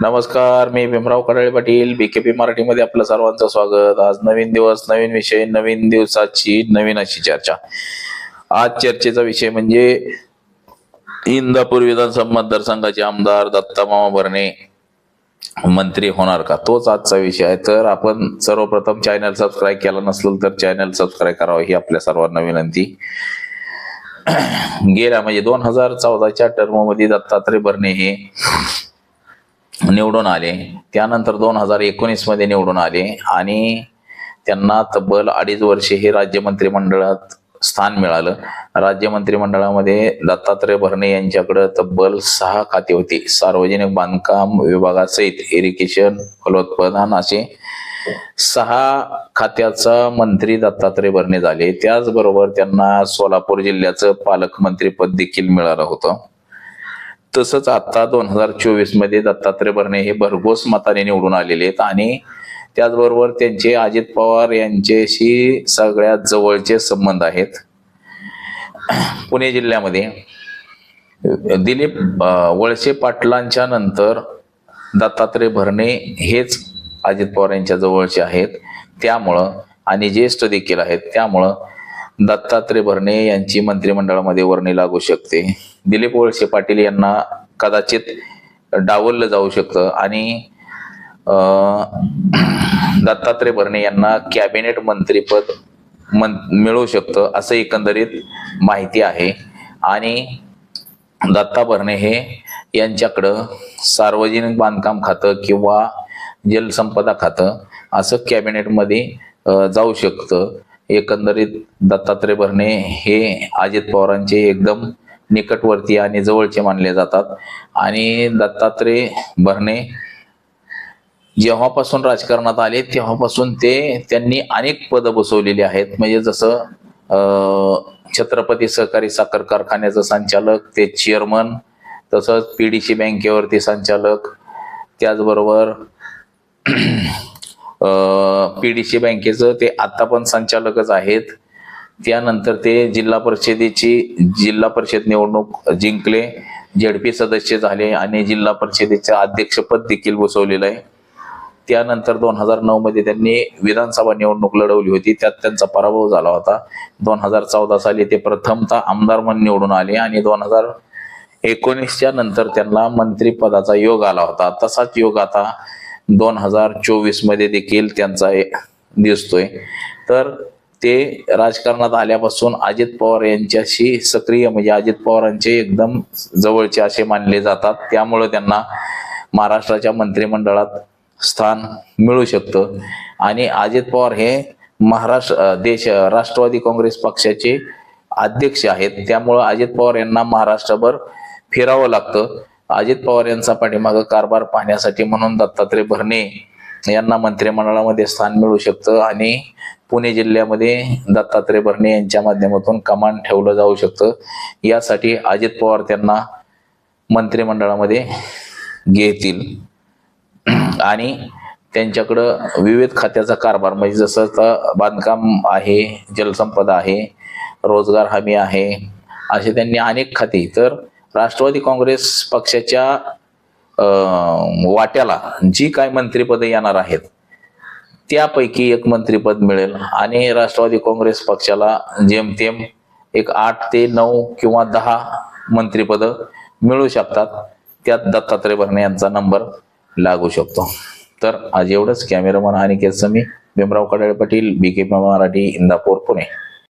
नमस्कार मी भीमराव कडाळे पाटील बीकेपी मराठीमध्ये आपलं सर्वांचं स्वागत. आज नवीन दिवस नवीन विषय नवीन दिवसाची नवीन अशी चर्चा. आज चर्चेचा विषय म्हणजे इंदापूर विधानसभा मतदारसंघाचे आमदार दत्तामामा भरणे मंत्री होणार का? तोच आजचा विषय आहे. तर आपण सर्वप्रथम चॅनल सबस्क्राईब केला नसेल तर चॅनल सबस्क्राईब करावं ही आपल्या सर्वांना विनंती. गेल्या म्हणजे दोन हजार चौदाच्या टर्ममध्ये दत्तात्रय भरणे हे निवडून आले. त्यानंतर दोन हजार एकोणीसमध्ये निवडून आले आणि त्यांना तब्बल अडीच वर्षे हे राज्य मंत्रिमंडळात स्थान मिळालं. राज्य मंत्रिमंडळामध्ये दत्तात्रय भरणे यांच्याकडे तब्बल सहा खाते होती. सार्वजनिक बांधकाम विभागासहित इरिगेशन फलोत्पादन असे सहा खात्याचा मंत्री दत्तात्रय भरणे झाले. त्याचबरोबर त्यांना सोलापूर जिल्ह्याचं पालकमंत्रीपद देखील मिळालं होतं. तसंच आता दोन हजार चोवीसमध्ये दत्तात्रय भरणे हे भरघोस मताने निवडून आलेले आहेत आणि त्याचबरोबर त्यांचे अजित पवार यांच्याशी सगळ्यात जवळचे संबंध आहेत. पुणे जिल्ह्यामध्ये दिलीप वळसे पाटलांच्या नंतर दत्तात्रय भरणे हेच अजित पवार यांच्या जवळचे आहेत. त्यामुळं आणि ज्येष्ठ देखील आहेत. त्यामुळं दत्तात्रय भरणे यांची मंत्रिमंडळामध्ये वर्णी लागू शकते. दिलीप वळसे पाटील यांना कदाचित डावललं जाऊ शकतं आणि दत्तात्रय भरणे यांना कॅबिनेट मंत्रीपद मन मिळू शकतं असं एकंदरीत माहिती आहे. आणि दत्ता भरणे हे यांच्याकडं सार्वजनिक बांधकाम खातं किंवा जलसंपदा खातं असं कॅबिनेटमध्ये जाऊ शकतं. एकंदरीत दत्तात्रय भरणे हे अजित पवारांचे एकदम निकटवर्ती आणि जवळचे मानले जातात. आणि दत्तात्रय भरणे जेव्हापासून राजकारणात आले तेव्हापासून ते त्यांनी अनेक पदं बसवलेली आहेत. म्हणजे जसं छत्रपती सहकारी साखर कारखान्याचं संचालक ते चेअरमन तसंच पीडीसी बँकेवरती संचालक त्याचबरोबर पीडीसी बँकेचं ते आता पण संचालकच आहेत. त्यानंतर ते जिल्हा परिषदेची जिल्हा परिषद निवडणूक जिंकले. झेडपी सदस्य झाले आणि जिल्हा परिषदेचे अध्यक्षपद देखील बसवलेलं आहे. त्यानंतर दोन हजार नऊ मध्ये त्यांनी विधानसभा निवडणूक लढवली होती. त्यात त्यांचा पराभव झाला होता. दोन हजार चौदा साली ते प्रथमतः आमदार म्हणून निवडून आले आणि दोन हजार एकोणीसच्या नंतर त्यांना मंत्रिपदाचा योग आला होता. तसाच योग आता दोन हजार चोवीसमध्ये देखील त्यांचा ए- दिसतोय. तर ते राजकारणात आल्यापासून अजित पवार यांच्याशी सक्रिय म्हणजे अजित पवारांचे एकदम जवळचे असे मानले जातात. त्यामुळे त्यांना महाराष्ट्राच्या मंत्रिमंडळात स्थान मिळू शकतं. आणि अजित पवार हे महाराष्ट्र देश राष्ट्रवादी काँग्रेस पक्षाचे अध्यक्ष आहेत. त्यामुळं अजित पवार यांना महाराष्ट्रभर फिरावं लागतं. अजित पवार यांचा पाठीमागं कारभार पाहण्यासाठी म्हणून दत्तात्रय भरणे यांना मंत्रिमंडळामध्ये स्थान मिळू शकतं आणि पुणे जिल्ह्यामध्ये दत्तात्रय भरणे यांच्या माध्यमातून कमान ठेवलं जाऊ शकतं. यासाठी अजित पवार त्यांना मंत्रिमंडळामध्ये घेतील. आणि त्यांच्याकडं विविध खात्याचा कारभार म्हणजे जसं बांधकाम आहे जलसंपदा आहे रोजगार हमी आहे असे त्यांनी अनेक खाती. तर राष्ट्रवादी काँग्रेस पक्षाच्या वाट्याला जी काय मंत्रिपदे येणार आहेत त्यापैकी एक मंत्रिपद मिळेल. आणि राष्ट्रवादी काँग्रेस पक्षाला जेमतेम एक आठ ते नऊ किंवा दहा मंत्रिपद मिळू शकतात. त्यात दत्तात्रय भरणे यांचा नंबर लागू शकतो. तर आज एवढंच. कॅमेरामन आणि केसमी भीमराव कडाळे पाटील बी के मराठी इंदापूर पुणे.